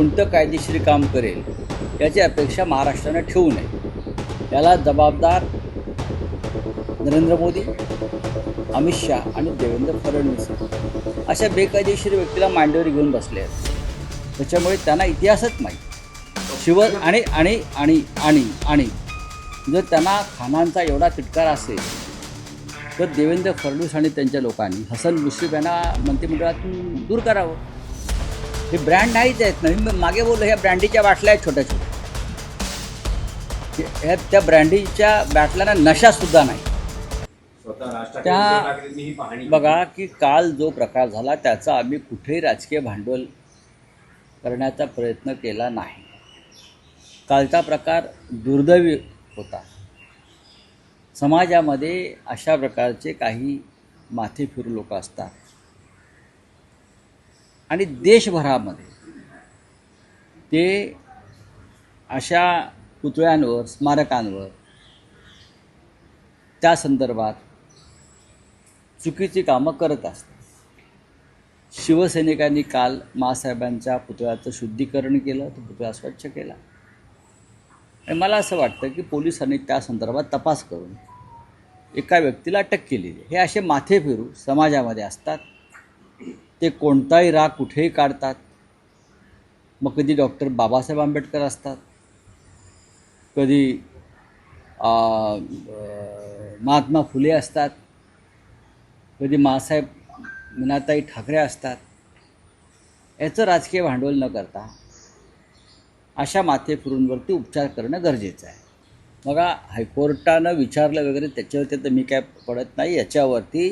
कोणतं कायदेशीर काम करेल याची अपेक्षा महाराष्ट्रानं ठेवू नये. याला जबाबदार नरेंद्र मोदी अमित शहा आणि देवेंद्र फडणवीस अशा बेकायदेशीर व्यक्तीला मांडीवर घेऊन बसले आहेत. त्याच्यामुळे त्यांना इतिहासच माहीत. शिव आणि आणि आणि आणि आणि. जर त्यांना खानांचा एवढा तिटकार असेल तर देवेंद्र फडणवीस आणि त्यांच्या लोकांनी हसन मुश्रीफ यांना मंत्रिमंडळातून दूर करावं. हे ब्रँड नाहीच आहेत ना. मी मागे बोललो ह्या ब्रँडीच्या बाटल्या आहेत छोट्या छोट्या. ह्या त्या ब्रँडीच्या बाटल्यांना नशासुद्धा नाही. त्या- ही. बघा की काल जो प्रकार झाला त्याचा आम्ही कुठेही राजकीय भांडवल करण्याचा प्रयत्न केला नाही. कालचा प्रकार दुर्दैवी होता. समाजामध्ये अशा प्रकारचे काही माथे फिरू लोक असतात. आणि देशभरामध्ये. ते अशा पुतळ्यांवर स्मारकांवर त्या संदर्भात चुकीची कामं करत असतात. शिवसैनिकांनी काल मासाहेबांच्या पुतळ्याचं शुद्धीकरण केलं तो पुतळा स्वच्छ केला. आणि मला असं वाटतं की पोलिसांनी त्या संदर्भात तपास करून एका व्यक्तीला अटक केलेली हे असे माथे फिरू समाजामध्ये असतात. ते कोणताही राग कुठेही काढतात. मग कधी डॉक्टर बाबासाहेब आंबेडकर असतात. कधी महात्मा फुले असतात. कधी मासाहेब मीनाताई ठाकरे असतात. याचं राजकीय भांडवल न करता अशा माथेफुरूंवरती उपचार करणं गरजेचं आहे. बघा हायकोर्टानं विचारलं वगैरे त्याच्यावरती तर मी काय पडत नाही. याच्यावरती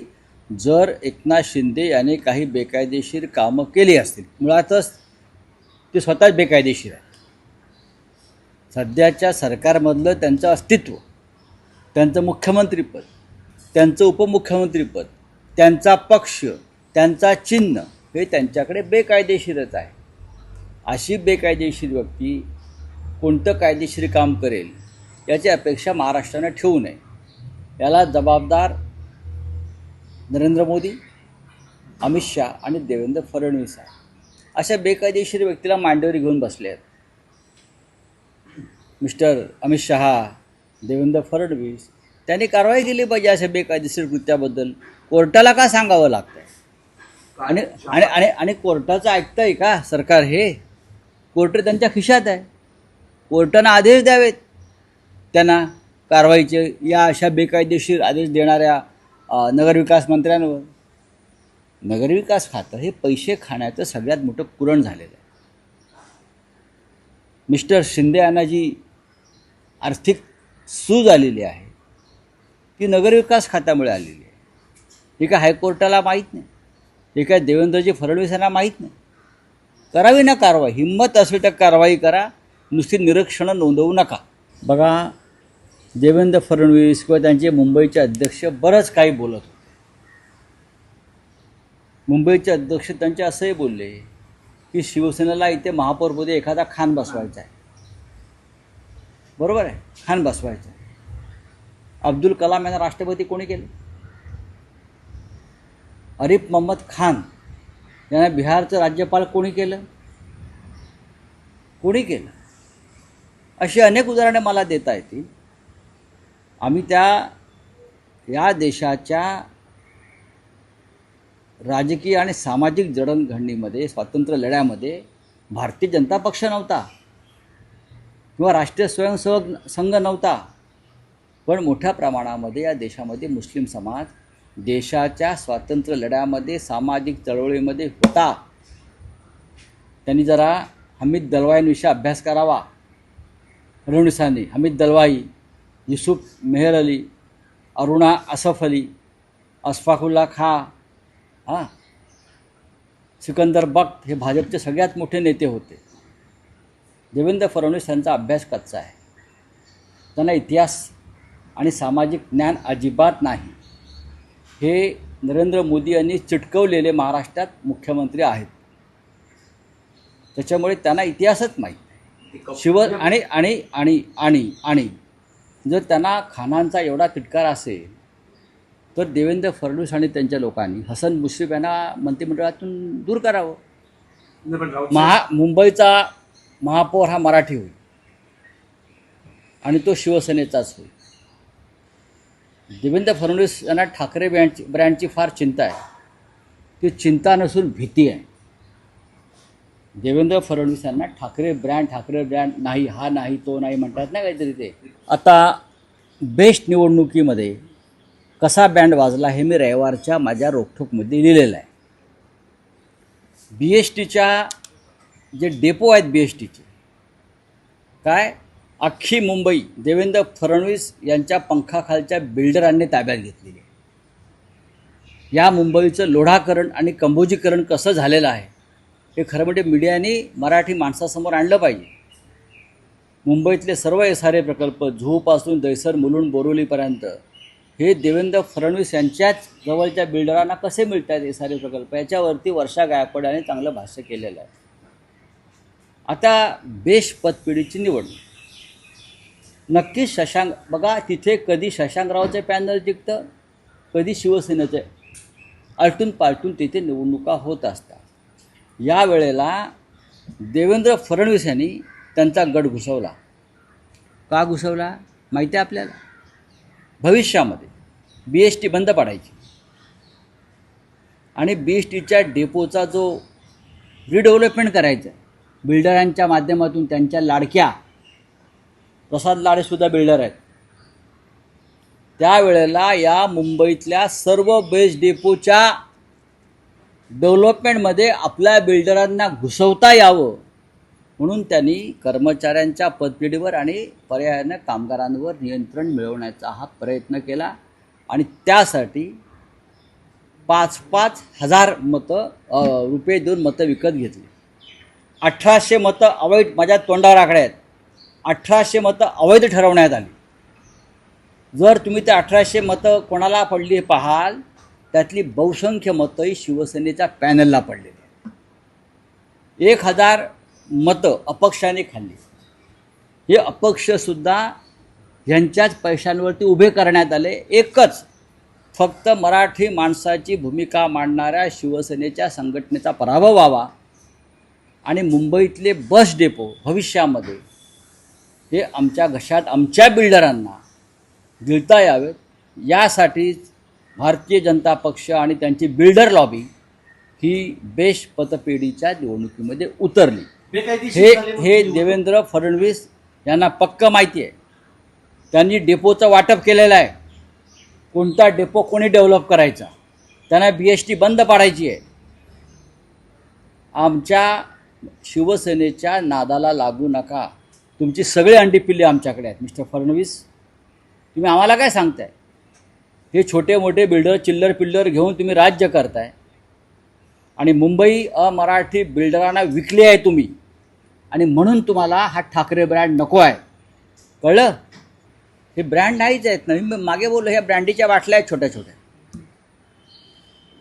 जर एकनाथ शिंदे याने काही बेकायदेशीर कामं केली असतील मुळातच ते स्वतःच बेकायदेशीर आहे सध्याच्या सरकारमधलं त्यांचं अस्तित्व त्यांचं मुख्यमंत्रीपद त्यांचं उपमुख्यमंत्रीपद त्यांचा पक्ष त्यांचा चिन्ह हे त्यांच्याकडे बेकायदेशीरच आहे. अशी बेकायदेशीर व्यक्ती कोणतं कायदेशीर काम करेल याची अपेक्षा महाराष्ट्रानं ठेवू नये. याला जबाबदार नरेंद्र मोदी अमित शहा आणि देवेंद्र फडणवीस आहे अशा बेकायदेशीर व्यक्तीला मांडीवर घेऊन बसले आहेत. मिस्टर अमित शहा देवेंद्र फडणवीस त्यांनी कारवाई केली पाहिजे अशा बेकायदेशीर कृत्याबद्दल. कोर्टाला का सांगावं लागतं आणि आणि आणि आणि कोर्टाचं ऐकतंय का सरकार हे? कोर्ट त्यांच्या खिशात आहे. कोर्टानं आदेश द्यावेत. त्यांना कारवाईचे या अशा बेकायदेशीर आदेश देणाऱ्या नगरविकास मंत्र्यांवर. नगरविकास खातं हे पैसे खाण्याचं सगळ्यात मोठं कुरण झालेलं आहे. मिस्टर शिंदे यांना जी आर्थिक सूज आलेली आहे. ती नगरविकास खात्यामुळे आलेली आहे. हे काय हायकोर्टाला माहीत नाही? हे काय देवेंद्रजी फडणवीस यांना माहीत नाही? करावी ना कारवाई. हिंमत असेल तर कारवाई करा. नुसती निरीक्षणं नोंदवू नका. बघा देवेंद्र फडणवीस किंवा त्यांचे मुंबईचे अध्यक्ष बरंच काही बोलत होते. मुंबईचे अध्यक्ष त्यांचे असंही बोलले की शिवसेनेला इथे महापौरमध्ये एखादा खान बसवायचा आहे. बरोबर आहे? खान बसवायचा आहे. अब्दुल कलाम यांना राष्ट्रपती कोणी केले? अरिफ मोहम्मद खान यांना बिहारचं राज्यपाल कोणी केलं? कोणी केलं? अशी अनेक उदाहरणे मला देता येतील. आम्ही त्या या देशाच्या राजकीय आणि सामाजिक जडणघडणीमध्ये स्वातंत्र्य लढ्यामध्ये भारतीय जनता पक्ष नव्हता. किंवा राष्ट्रीय स्वयंसेवक संघ नव्हता. पण मोठ्या प्रमाणामध्ये या देशामध्ये मुस्लिम समाज देशाच्या स्वातंत्र्य लढ्यामध्ये सामाजिक चळवळीमध्ये होता. त्यांनी जरा हमीद दलवाईंविषयी अभ्यास करावा. फडणवीसांनी हमीद दलवाई. युसुफ मेहर अली अरुणा असफ अली अस्फाकुल्ला खा हां? सिकंदर बक्त हे भाजपचे सगळ्यात मोठे नेते होते. देवेंद्र फडणवीस यांचा अभ्यास कच्चा आहे. त्यांना इतिहास आणि सामाजिक ज्ञान अजिबात नाही. हे नरेंद्र मोदी यांनी चिटकवलेले महाराष्ट्रात मुख्यमंत्री आहेत. त्याच्यामुळे त्यांना इतिहासच माहीत शिव आणि आणि आणि आणि आणि जर त्यांना खानांचा एवढा तिटकार असेल तर देवेंद्र फडणवीस आणि त्यांच्या लोकांनी हसन मुश्रीफ यांना मंत्रिमंडळातून दूर करावं. महा मुंबईचा महापौर हा मराठी होईल आणि तो शिवसेनेचाच होईल. देवेंद्र फडणवीस यांना ठाकरे ब्रँडची ब्रँडची फार चिंता आहे. ती चिंता नसून भीती आहे. देवेंद्र फडणवीस यांना ठाकरे ब्रँड ठाकरे ब्रँड नाही हा नाही तो नाही म्हणतात ना काहीतरी ते. आता बेस्ट निवडणुकीमध्ये कसा बँड वाजला हे मी रविवारच्या माझ्या रोखोकमध्ये लिहिलेलं आहे. बी एस टीच्या जे डेपो आहेत बी एस टीचे काय? अख्खी मुंबई देवेंद्र फडणवीस यांच्या पंखाखालच्या बिल्डरांनी ताब्यात घेतलेली आहे. या मुंबईचं लोढाकरण आणि कंबोजीकरण कसं झालेलं आहे? हे खरं म्हणजे मीडियाने मराठी माणसासमोर आणलं पाहिजे. मुंबईतले सर्व एस आर ए प्रकल्प झूपासून दैसर मुलुंड बोरिवलीपर्यंत हे देवेंद्र फडणवीस यांच्याच जवळच्या बिल्डरांना कसे मिळत आहेत एस आर ए प्रकल्प? याच्यावरती वर्षा गायकवाड यांनी चांगलं भाष्य केलेलं आहे. आता बेश पतपिढीची निवडणूक. नक्कीच शशांक बघा तिथे कधी शशांकरावचं पॅनल जिंकतं कधी शिवसेनेचं. आलटून पालटून तिथे निवडणुका होत असतात. या वेळेला देवेंद्र फडणवीस यांनी त्यांचा गट घुसवला. का घुसवला? माहिती आहे आपल्याला? भविष्यामध्ये बी एस टी बंद पाडायची. आणि बी एस टीच्या डेपोचा जो रिडेव्हलपमेंट करायचं बिल्डरांच्या माध्यमातून त्यांच्या लाडक्या प्रसाद लाडेसुद्धा बिल्डर आहेत. त्यावेळेला या मुंबईतल्या सर्व बेस डेपोच्या डेव्हलपमेंटमध्ये आपल्या बिल्डरांना घुसवता यावं म्हणून त्यांनी कर्मचाऱ्यांच्या पदपिढीवर आणि पर्यायानं कामगारांवर नियंत्रण मिळवण्याचा हा प्रयत्न केला. आणि त्यासाठी पाच पाच हजार मतं रुपये देऊन मतं विकत घेतली. अठराशे मतं अवैध माझ्या तोंडावर आकडे आहेत. अठराशे मतं अवैध ठरवण्यात आली. जर तुम्ही ते अठराशे मतं कोणाला पडली पाहाल त्यातली बहुसंख्य मतंही शिवसेनेच्या पॅनलला पडलेली आहेत. एक हजार मतं अपक्षाने खाल्ली. हे अपक्षसुद्धा ह्यांच्याच पैशांवरती उभे करण्यात आले. एकच फक्त मराठी माणसाची भूमिका मांडणाऱ्या शिवसेनेच्या संघटनेचा पराभव व्हावा आणि मुंबईतले बस डेपो भविष्यामध्ये हे आमच्या घशात आमच्या बिल्डरांना गिळता यावेत. यासाठीच भारतीय जनता पक्ष आणि त्यांची बिल्डर लॉबी ही बेश पतपेढीच्या निवडणुकीमध्ये उतरली. हे हे देवेंद्र फडणवीस यांना पक्क माहिती आहे. त्यांनी डेपोचं वाटप केलेलं आहे. कोणता डेपो कोणी डेव्हलप करायचा? त्यांना बी एस टी बंद पाडायची आहे. आमच्या शिवसेनेच्या नादाला लागू नका. तुमची सगळी अंडी पिल्ले आमच्याकडे आहेत मिस्टर फडणवीस. तुम्ही आम्हाला काय सांगताय? हे छोटे मोठे बिल्डर चिल्लर पिल्लर घेऊन तुम्ही राज्य करताय. आणि मुंबई अमराठी बिल्डरांना विकले आहे तुम्ही. आणि म्हणून तुम्हाला हा ठाकरे ब्रँड नको आहे. कळलं? हे ब्रँड नाहीच आहेत ना. मी मागे बोललो ह्या ब्रँडीच्या बाटल्या आहेत छोट्या छोट्या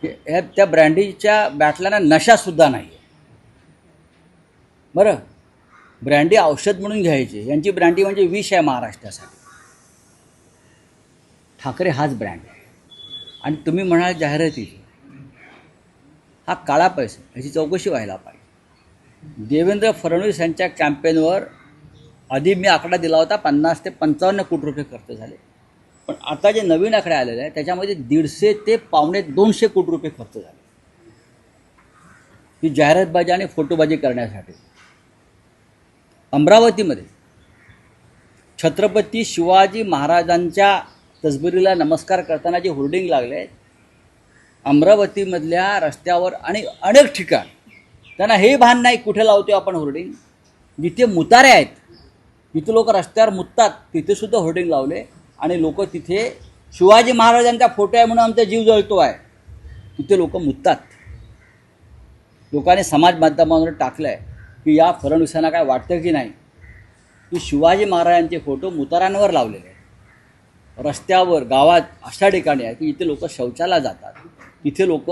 ह्या त्या ब्रँडीच्या बाटल्यांना नशासुद्धा नाही आहे बरं? ब्रँडी औषध म्हणून घ्यायची. यांची ब्रँडी म्हणजे विष आहे महाराष्ट्रासाठी. ठाकरे हाच ब्रँड आहे. आणि तुम्ही म्हणाल जाहिरातीची हा काळा पैसा ह्याची चौकशी व्हायला पाहिजे. देवेंद्र फडणवीस यांच्या कॅम्पेनवर आधी मी आकडा दिला होता पन्नास ते पंचावन्न कोटी रुपये खर्च झाले. पण आता जे नवीन आकडे आलेले आहे त्याच्यामध्ये दीडशे ते पावणे दोनशे कोटी रुपये खर्च झाले. ही जाहिरातबाजी आणि फोटोबाजी करण्यासाठी. अमरावतीमध्ये छत्रपती शिवाजी महाराजांच्या तसबिरीला नमस्कार करताना जे होर्डिंग लागले आहेत अमरावतीमधल्या रस्त्यावर आणि अनेक ठिकाण. त्यांना हे भान नाही कुठे लावतो आपण होर्डिंग. जिथे मुतारे आहेत जिथे लोक रस्त्यावर मुततात तिथेसुद्धा होर्डिंग लावले. आणि लोक तिथे शिवाजी महाराजांचा फोटो आहे म्हणून आमचा जीव जळतो आहे. तिथे लोक मुततात. लोकांनी समाज माध्यमांवर टाकलं आहे की या फडणवीसांना काय वाटतं की नाही? की शिवाजी महाराजांचे फोटो मुतारांवर लावलेले आहेत. रस्त्यावर गावात अशा ठिकाणी आहे की इथे लोक शौचाला जातात. तिथे लोक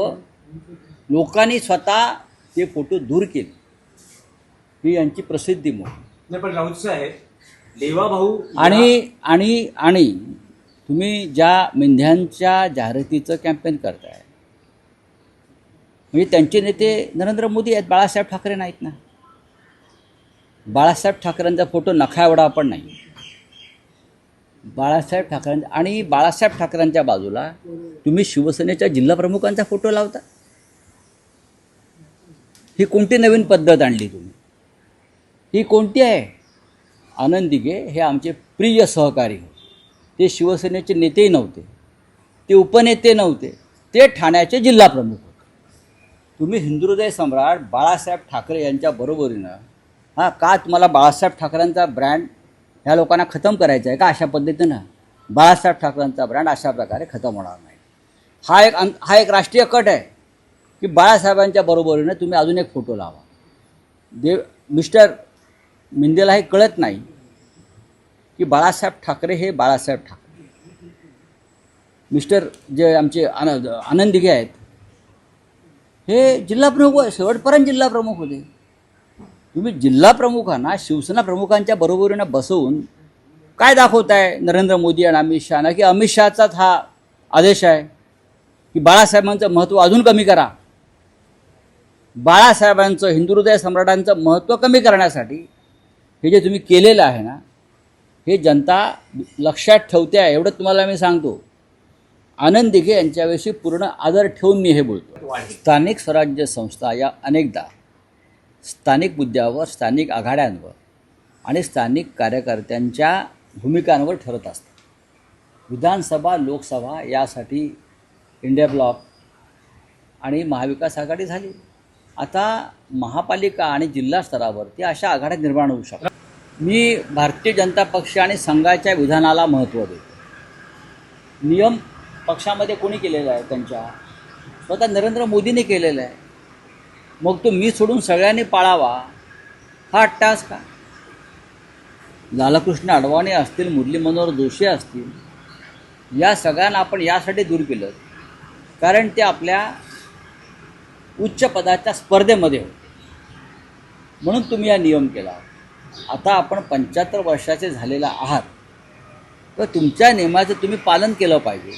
लोकांनी स्वतः ते फोटो दूर केले. ही यांची प्रसिद्धी मोठी नाही पण राऊत साहेब देवा भाऊ आणि आणि आणि तुम्ही ज्या मेंढ्यांच्या जाहिरातीचं कॅम्पेन करताय म्हणजे त्यांचे नेते नरेंद्र मोदी आहेत बाळासाहेब ठाकरे नाहीत ना? बाळासाहेब ठाकरेंचा फोटो नखा एवढा पण नाही. बाळासाहेब ठाकरेंचा आणि बाळासाहेब ठाकरेंच्या बाजूला तुम्ही शिवसेनेच्या जिल्हाप्रमुखांचा फोटो लावता. ही कोणती नवीन पद्धत आणली तुम्ही? ही कोणती आहे? आनंद दिघे हे आमचे प्रिय सहकारी. ते शिवसेनेचे नेतेही नव्हते. ते उपनेते नव्हते. ते ठाण्याचे जिल्हाप्रमुख होते. तुम्ही हिंदुहृदय सम्राट बाळासाहेब ठाकरे यांच्या बरोबरीनं हां का तुम्हाला बाळासाहेब ठाकरेंचा ब्रँड ह्या लोकांना खतम करायचं आहे का? अशा पद्धतीनं बाळासाहेब ठाकरेंचा ब्रँड अशा प्रकारे खतम होणार नाही. हा एक अं हा एक राष्ट्रीय कट आहे की बाळासाहेबांच्या बरोबरीनं तुम्ही अजून एक फोटो लावा. देव मिस्टर मिंदेला हे कळत नाही की बाळासाहेब ठाकरे हे बाळासाहेब ठाकरे. मिस्टर जे आमचे आनंद आनंदिगे आहेत हे जिल्हा प्रमुख शेवटपर्यंत जिल्हा प्रमुख होते. तुम्ही जिल्हा प्रमुखांना शिवसेना प्रमुखांच्या बरोबरीनं बसवून काय दाखवताय नरेंद्र मोदी आणि अमित शहाना? की अमित शहाचाच हा आदेश आहे की बाळासाहेबांचं महत्त्व अजून कमी करा. बाळासाहेबांचं हिंदुहृदय सम्राटांचं महत्त्व कमी करण्यासाठी हे जे तुम्ही केलेलं आहे ना हे जनता लक्षात ठेवते आहे. एवढं तुम्हाला मी सांगतो. आनंद दिघे यांच्याविषयी पूर्ण आदर ठेवून मी हे बोलतो. स्थानिक स्वराज्य संस्था या अनेकदा स्थानिक मुद्द्यावर स्थानिक आघाड्यांवर आणि स्थानिक कार्यकर्त्यांच्या भूमिकांवर ठरत असतात. विधानसभा लोकसभा यासाठी इंडिया ब्लॉक आणि महाविकास आघाडी झाली. आता महापालिका आणि जिल्हा स्तरावरती अशा आघाड्या निर्माण होऊ शकतात. मी भारतीय जनता पक्ष आणि संघाच्या विधानाला महत्त्व देतो. नियम पक्षामध्ये कोणी केलेला आहे? त्यांच्या. स्वतः नरेंद्र मोदीने केलेलं आहे. मग तो मी सोडून सगळ्यांनी पाळावा. हा अट्टास का लालकृष्ण अडवाणी असतील मुरली मनोहर जोशी असतील या सगळ्यांना आपण यासाठी दूर केलं. कारण ते आपल्या उच्च पदाच्या स्पर्धेमध्ये होते. म्हणून तुम्ही हा नियम केला. आता आपण पंच्याहत्तर वर्षाचे झालेला आहात. तर तुमच्या नियमाचं तुम्ही पालन केलं पाहिजे.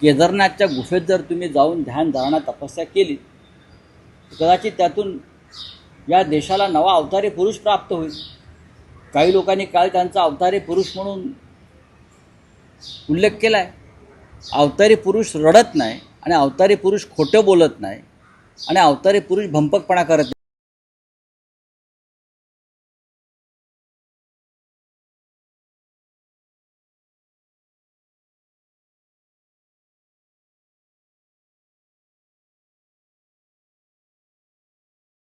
केदारनाथच्या गुफेत जर तुम्ही जाऊन ध्यान धारणा तपस्या केली कदाचित त्यातून या देशाला नवा अवतारी पुरुष प्राप्त होईल. काही लोकांनी काल त्यांचा अवतारी पुरुष म्हणून उल्लेख केला आहे अवतारी पुरुष रडत नाही आणि अवतारी पुरुष खोटं बोलत नाही आणि अवतारी पुरुष भंपकपणा करत नाही